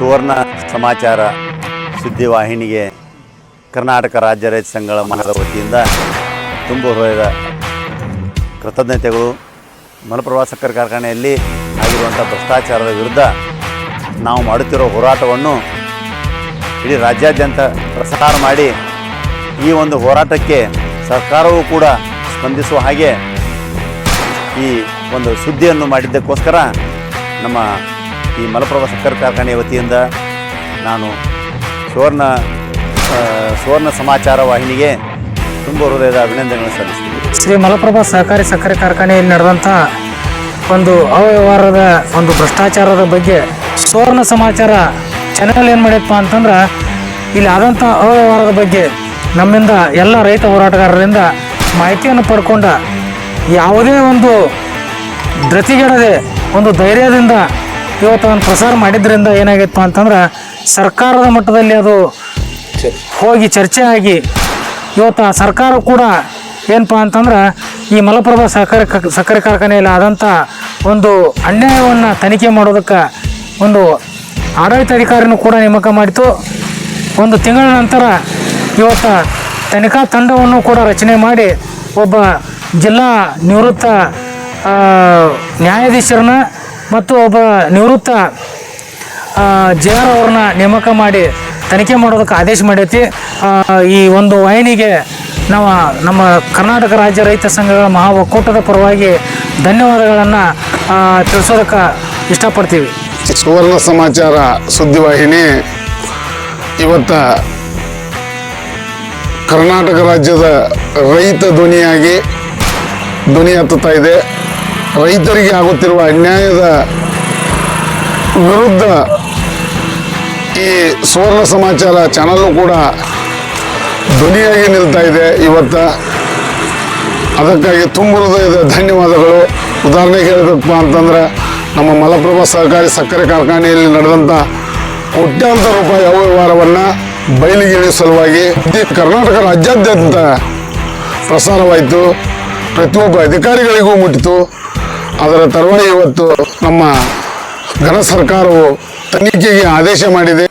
ಸುವರ್ಣ ಸಮಾಚಾರ ಸುದ್ದಿವಾಹಿನಿಗೆ ಕರ್ನಾಟಕ ರಾಜ್ಯ ರೈತ ಸಂಘಗಳ ಮನದ ವತಿಯಿಂದ ತುಂಬ ಹೃದಯದ ಕೃತಜ್ಞತೆಗಳು. ಮಲಪ್ರಭಾ ಸಕ್ಕರೆ ಕಾರ್ಖಾನೆಯಲ್ಲಿ ಆಗಿರುವಂಥ ಭ್ರಷ್ಟಾಚಾರದ ವಿರುದ್ಧ ನಾವು ಮಾಡುತ್ತಿರೋ ಹೋರಾಟವನ್ನು ಇಡೀ ರಾಜ್ಯಾದ್ಯಂತ ಪ್ರಸಾರ ಮಾಡಿ ಈ ಒಂದು ಹೋರಾಟಕ್ಕೆ ಸರ್ಕಾರವೂ ಕೂಡ ಸ್ಪಂದಿಸುವ ಹಾಗೆ ಈ ಒಂದು ಸುದ್ದಿಯನ್ನು ಮಾಡಿದ್ದಕ್ಕೋಸ್ಕರ ನಮ್ಮ ಈ ಮಲಪ್ರಭಾ ಸಕ್ಕರೆ ಕಾರ್ಖಾನೆ ವತಿಯಿಂದ ನಾನು ಸುವರ್ಣ ಸುವರ್ಣ ಸಮಾಚಾರ ವಾಹಿನಿಗೆ ತುಂಬ ಹೃದಯದ ಅಭಿನಂದನೆಗಳನ್ನು ಸಲ್ಲಿಸ್ತೀನಿ. ಶ್ರೀ ಮಲಪ್ರಭಾ ಸಹಕಾರಿ ಸಕ್ಕರೆ ಕಾರ್ಖಾನೆಯಲ್ಲಿ ನಡೆದಂಥ ಒಂದು ಅವ್ಯವಹಾರದ ಒಂದು ಭ್ರಷ್ಟಾಚಾರದ ಬಗ್ಗೆ ಸುವರ್ಣ ಸಮಾಚಾರ ಚಾನಲ್ ಏನು ಮಾಡಿಯಪ್ಪ ಅಂತಂದ್ರೆ ಇಲ್ಲಿ ಆದಂಥ ಅವ್ಯವಹಾರದ ಬಗ್ಗೆ ನಮ್ಮಿಂದ ಎಲ್ಲ ರೈತ ಹೋರಾಟಗಾರರಿಂದ ಮಾಹಿತಿಯನ್ನು ಪಡ್ಕೊಂಡ ಯಾವುದೇ ಒಂದು ಧೃತಿಗೆಡದೆ ಒಂದು ಧೈರ್ಯದಿಂದ ಇವತ್ತು ಅದನ್ನು ಪ್ರಸಾರ ಮಾಡಿದ್ರಿಂದ ಏನಾಗಿತ್ತು ಅಂತಂದ್ರೆ ಸರ್ಕಾರದ ಮಟ್ಟದಲ್ಲಿ ಅದು ಹೋಗಿ ಚರ್ಚೆ ಆಗಿ ಇವತ್ತು ಸರ್ಕಾರ ಕೂಡ ಏನಪ್ಪ ಅಂತಂದ್ರೆ ಈ ಮಲಪ್ರಭಾ ಸಹಕಾರಿ ಸಕ್ಕರೆ ಕಾರ್ಖಾನೆಯಲ್ಲಿ ಆದಂಥ ಒಂದು ಅನ್ಯಾಯವನ್ನು ತನಿಖೆ ಮಾಡೋದಕ್ಕೆ ಒಂದು ಆಡಳಿತಾಧಿಕಾರಿನೂ ಕೂಡ ನೇಮಕ ಮಾಡಿತು ಒಂದು ತಿಂಗಳ ನಂತರ ಇವತ್ತು ತನಿಖಾ ತಂಡವನ್ನು ಕೂಡ ರಚನೆ ಮಾಡಿ ಒಬ್ಬ ಜಿಲ್ಲಾ ನಿವೃತ್ತ ನ್ಯಾಯಾಧೀಶರನ್ನ ಮತ್ತು ಒಬ್ಬ ನಿವೃತ್ತ ಜೆ ಆರ್ ಅವ್ರನ್ನ ನೇಮಕ ಮಾಡಿ ತನಿಖೆ ಮಾಡೋದಕ್ಕೆ ಆದೇಶ ಮಾಡೈತಿ ಈ ಒಂದು ವಾಹಿನಿಗೆ ನಾವು ನಮ್ಮ ಕರ್ನಾಟಕ ರಾಜ್ಯ ರೈತ ಸಂಘಗಳ ಮಹಾ ಒಕ್ಕೂಟದ ಪರವಾಗಿ ಧನ್ಯವಾದಗಳನ್ನು ತಿಳಿಸೋದಕ್ಕೆ ಇಷ್ಟಪಡ್ತೀವಿ. ಸುವರ್ಣ ಸಮಾಚಾರ ಸುದ್ದಿವಾಹಿನಿ ಇವತ್ತ ಕರ್ನಾಟಕ ರಾಜ್ಯದ ರೈತ ಧ್ವನಿಯಾಗಿ ಧ್ವನಿ ಹತ್ತುತ್ತಾ ಇದೆ. ರೈತರಿಗೆ ಆಗುತ್ತಿರುವ ಅನ್ಯಾಯದ ವಿರುದ್ಧ ಈ ಸುವರ್ಣ ಸಮಾಚಾರ ಚಾನಲ್ಲು ಕೂಡ ಧ್ವನಿಯಾಗಿ ನಿಲ್ತಾ ಇದೆ ಇವತ್ತ. ಅದಕ್ಕಾಗಿ ತುಂಬ ಹೃದಯದ ಧನ್ಯವಾದಗಳು. ಉದಾಹರಣೆಗೆ ಹೇಳಬೇಕಪ್ಪ ಅಂತಂದ್ರೆ, ನಮ್ಮ ಮಲಪ್ರಭಾ ಸಹಕಾರಿ ಸಕ್ಕರೆ ಕಾರ್ಖಾನೆಯಲ್ಲಿ ನಡೆದಂಥ ಕೋಟ್ಯಾಂತರ ರೂಪಾಯಿ ಅವ್ಯವಹಾರವನ್ನು ಬಯಲಿಗೆ ಸಲುವಾಗಿ ಕರ್ನಾಟಕ ರಾಜ್ಯಾದ್ಯಂತ ಪ್ರಸಾರವಾಯಿತು. ಪ್ರತಿಯೊಬ್ಬ ಅಧಿಕಾರಿಗಳಿಗೂ ಮುಟ್ಟಿತು. ಅದರ ತರುವಾಯ ಇವತ್ತು ನಮ್ಮ ಘನ ಸರ್ಕಾರವು ತನಿಖೆಗೆ ಆದೇಶ ಮಾಡಿದೆ.